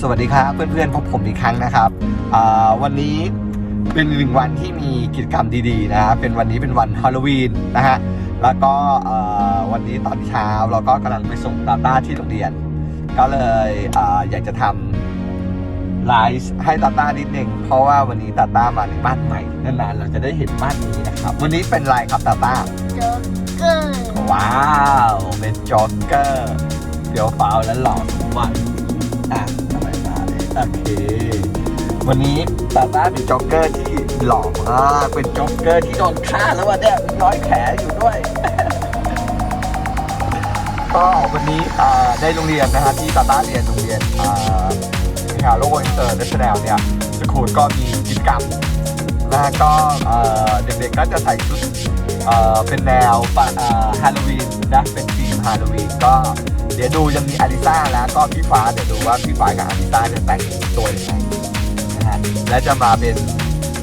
สวัสดีครับเพื่อนๆพบผมอีกครั้งนะครับอ่าวันนี้เป็นหนึ่งวันที่มีกิจกรรมดีๆนะฮะเป็นวันนี้เป็นวันฮาโลวีนนะฮะแล้วก็เอ่อวันนี้ตอนเช้าเราก็กำลังไปส่งตาต้าที่โรงเรียน ก็เลยอ่าอยากจะทำไลฟ์ให้ตาต้านิดนึงเพราะว่าวันนี้ตาต้ามาในบ้านใหม่นานๆเราจะได้เห็นบ้านนี้นะครับ วันนี้เป็นไรครับตาต้าโจ๊กเกอร์ว้าวเป็นจ็อกเกอร์เดี๋ยวฟ้าวและหล่อทุกวันอะทำไม โอเควันนี้ตาต้าเป็นจ็อกเกอร์ที่หล่อมากเป็นจ็อกเกอร์ที่โดนฆ่าแล้ววันเนี้ยมีร้อยแผลอยู่ด้วย ก็วันนี้ในโรงเรียนนะฮะที่ตาต้าเรียนโรงเรียนฮาโลอินเตอร์เนชั่นแนลเนี่ยสคูลก็มีกิจกรรมนะก็เด็กๆก็จะใส่ชุดเป็นแนวฮาโลวีนนะเป็นธีมฮาโลวีนก็ เดี๋ยวดูยังมีอาริซ่าแล้วก็พี่ฟ้าเดี๋ยวดูว่าพี่ฟ้ากับอาริซ่าจะแต่งตัวยังไงนะฮะและจะมาเป็น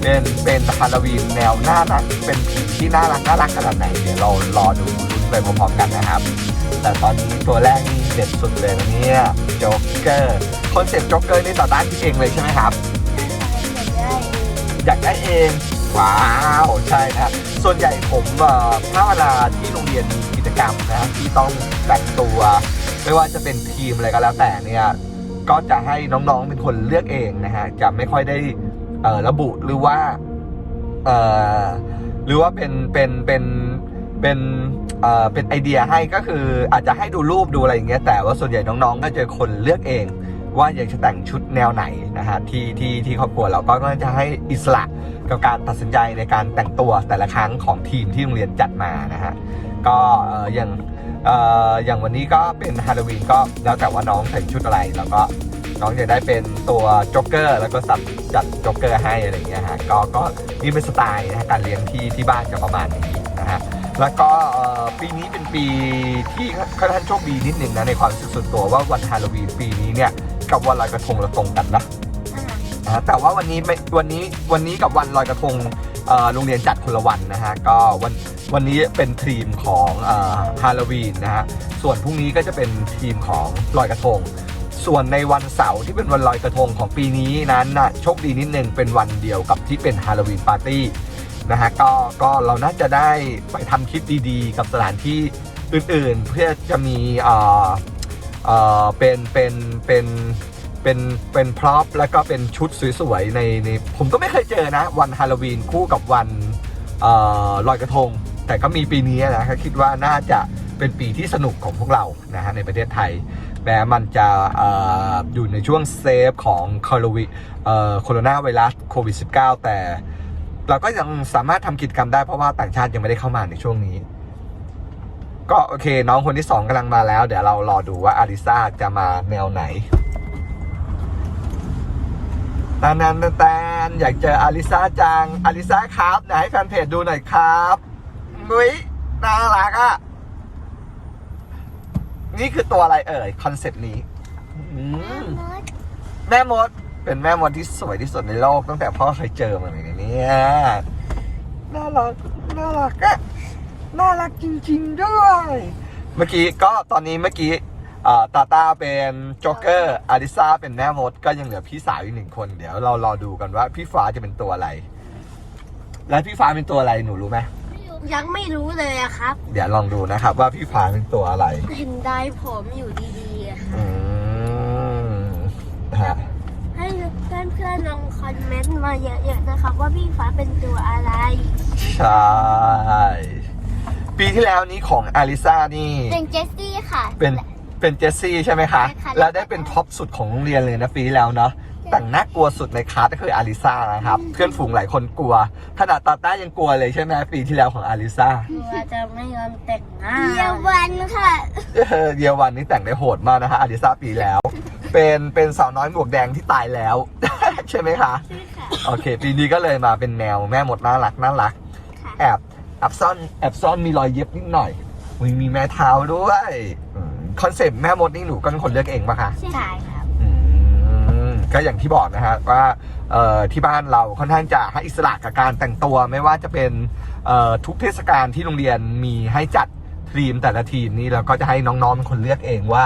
เป็นเป็นฮาโลวีนแนวน่ารักเป็นผีที่น่ารักน่ารักขนาดไหนเดี๋ยวเรารอดูลุ้นไปพร้อมๆกันนะครับ แต่ตอนนี้ตัวแรกนี่เด็ดสุดเลยนะเนี่ยโจ๊กเกอร์คอนเซ็ปต์โจ๊กเกอร์นี่ต่อต้านพี่เองเลยใช่ไหมครับ อยากได้เอง ว้าวใช่นะส่วนใหญ่ผมเอ่อถ้าเวลาที่โรงเรียนมีกิจกรรมนะที่ต้องแต่งตัว ไม่ว่าจะเป็นทีมอะไรก็แล้วแต่เนี่ยก็จะให้น้องๆเป็นคนเลือกเองนะฮะจะไม่ค่อยได้ระบุหรือว่าหรือว่าเป็นเป็นเป็นเป็นเอ่อเป็นไอเดียให้ก็คืออาจจะให้ดูรูปดูอะไรอย่างเงี้ยแต่ว่าส่วนใหญ่น้องๆ ก็จะคนเลือกเองว่าอยากจะแต่งชุดแนวไหนนะฮะที่ที่ที่ครอบครัวเราก็จะให้อิสระ กับการตัดสินใจในการแต่งตัวแต่ละครั้งของทีมที่โรงเรียนจัดมานะฮะก็อย่างอย่างวันนี้ก็เป็นฮาโลวีนก็แล้วแต่ว่าน้องใส่ชุดอะไรแล้วก็น้องจะได้เป็นตัวโจ๊กเกอร์แล้วก็จัดจัดจ๊กเกอร์ให้อะไรเงี้ยฮะก็ก็นี่เป็นสไตล์นะการเลี้ยงที่ที่บ้านจะประมาณนี้นะฮะแล้วก็ปีนี้เป็นปีที่ค่อนข้างโชคดีนิดหนึ่งนะในความรู้สึกส่วนตัวว่าวันฮาโลวีนปีนี้เนี่ยกับวันลอยกระทงเราตรงกันนะ นะฮะแต่ว่าวันนี้ไม่วันนี้วันนี้กับวันลอยกระทงโรงเรียนจัดคนละวันนะฮะก็วันวันนี้เป็นทีมของฮาโลวีนนะฮะส่วนพรุ่งนี้ก็จะเป็นทีมของลอยกระทง ส่วนในวันเสาร์ที่เป็นวันลอยกระทงของปีนี้นั้นนะโชคดีนิดนึงเป็นวันเดียวกับที่เป็นฮาโลวีนปาร์ตี้นะฮะก็ก็เราน่าจะได้ไปทำคลิปดีๆ กับสถานที่อื่นๆ เพื่อจะมีเอ่อเอ่อเป็นเป็นเป็น เป็นเป็นพร็อพแล้วก็เป็นชุดสวยๆในในผมก็ไม่เคยเจอนะ วันฮาโลวีนคู่กับวันออลอยกระทง แต่ก็มีปีนี้นะคิดว่าน่าจะเป็นปีที่สนุกของพวกเรานะฮะในประเทศไทยแม้มันจะอออยู่ในช่วงเซฟของโคโรวิเอ่อโคโรนาไวรัสโควิด -19 แต่เราก็ยังสามารถทำกิจกรรมได้เพราะว่าต่างชาติยังไม่ได้เข้ามาในช่วงนี้ ก็โอเค น้องคนที่สองกำลังมาแล้ว เดี๋ยวเรารอดูว่าอาริซาจะมาแนวไหน แตนแตนแตนอยากเจออาริซาจังอาริซาครับไหนให้แฟนเพจดูหน่อยครับนุ้ยน่ารักอะ นี่คือตัวอะไรเอ่ย คอนเซปต์นี้อืมแม่มด เป็นแม่มดที่สวยที่สุดในโลก ตั้งแต่พ่อเคยเจอมาเลยนะเนี่ยน่ารักน่ารักอะน่ารักจริง ๆ ด้วย เมื่อกี้ก็ตอนนี้เมื่อกี้เอ่อ ตาตาเป็นโจ๊กเกอร์อาริซาเป็นแม่มด ก็ยังเหลือพี่สาวอีกหนึ่งคน เดี๋ยวเรารอดูกันว่าพี่ฟ้าจะเป็นตัวอะไร แล้วพี่ฟ้าเป็นตัวอะไรหนูรู้ไหมยังไม่รู้เลยอะครับ เดี๋ยวลองดูนะครับ ว่าพี่ฟ้าเป็นตัวอะไร เห็นได้ผมอยู่ดีๆอะค่ะอืมฮะให้เพื่อนๆลองคอมเมนต์มาเยอะๆนะครับ ว่าพี่ฟ้าเป็นตัวอะไร ใช่ปีที่แล้วนี้ของอาริซานี่เป็นเจสซี่ค่ะ เป็น เป็นเจสซี่ใช่ไหมคะ ใช่ค่ะ แล้วได้เป็นท็อปสุดของโรงเรียนเลยนะปีที่แล้วเนาะแต่งน่ากลัวสุดในคลาสก็คืออาริซานะครับ เพื่อนฝูงหลายคนกลัวขนาดตาต้ายังกลัวเลยใช่ไหมปีที่แล้วของอาริซาว่าจะไม่ยอมแต่งหน้าเยาวันค่ะ เออเยาวันนี้แต่งได้โหดมากนะฮะอาริซาปีแล้ว เป็นเป็นสาวน้อยหมวกแดงที่ตายแล้ว ใช่ไหมคะใช่ค่ะโอเค ปีนี้ก็เลยมาเป็นแนวแม่หมดน่ารักน่ารัก ค่ะ แอบแอบซ่อนแอบซ่อนมีรอยเย็บนิดหน่อยมีมีแม่เท้าด้วย คอนเซปต์แม่มดนี่หนูก็เป็นคนเลือกเองปะคะใช่ครับ อืมก็อย่างที่บอกนะฮะว่าเอ่อที่บ้านเราค่อนข้างจะให้อิสระกับการแต่งตัวไม่ว่าจะเป็นเอ่อทุกเทศกาลที่โรงเรียนมีให้จัดทีมแต่ละทีมนี่เราก็จะให้น้องๆเป็นคนเลือกเองว่า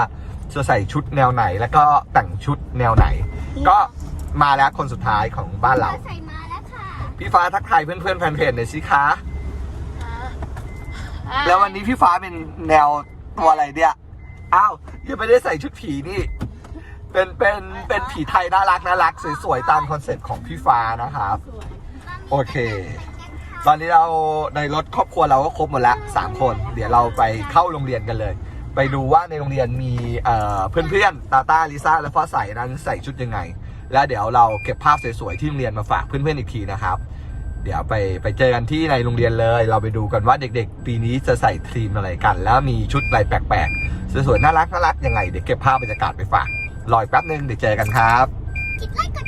จะใส่ชุดแนวไหน แล้วก็แต่งชุดแนวไหน ก็มาแล้วคนสุดท้ายของบ้านเรา ใส่มาแล้วค่ะพี่ฟ้าทักทายเพื่อนๆแฟนเพจหน่อยสิคะแล้ววันนี้พี่ฟ้าเป็นแนวตัวอะไรเนี่ย อ้าวยังไม่ได้ใส่ชุดผีนี่ เป็นเป็นเป็นผีไทยน่ารักน่ารักสวยๆตามคอนเซ็ปต์ของพี่ฟ้านะครับ โอเค ตอนนี้เราในรถครอบครัวเราก็ครบหมดแล้วสามคน เดี๋ยวเราไปเข้าโรงเรียนกันเลย ไปดูว่าในโรงเรียนมีเอ่อเพื่อนๆตาตาลิซ่าและฟ้าใสนั้นใส่ชุดยังไง แล้วเดี๋ยวเราเก็บภาพสวยๆที่โรงเรียนมาฝากเพื่อนๆอีกทีนะครับ เดี๋ยวไปไปเจอกันที่ในโรงเรียนเลย เราไปดูกันว่าเด็กๆ ปีนี้จะใส่ทีมอะไรกัน แล้วมีชุดอะไรแปลกๆสวยๆน่ารักน่ารักยังไงเดี๋ยวเก็บภาพบรรยากาศไปฝากรออีกแป๊บนึงเดี๋ยวเจอกันครับกดไลค์กด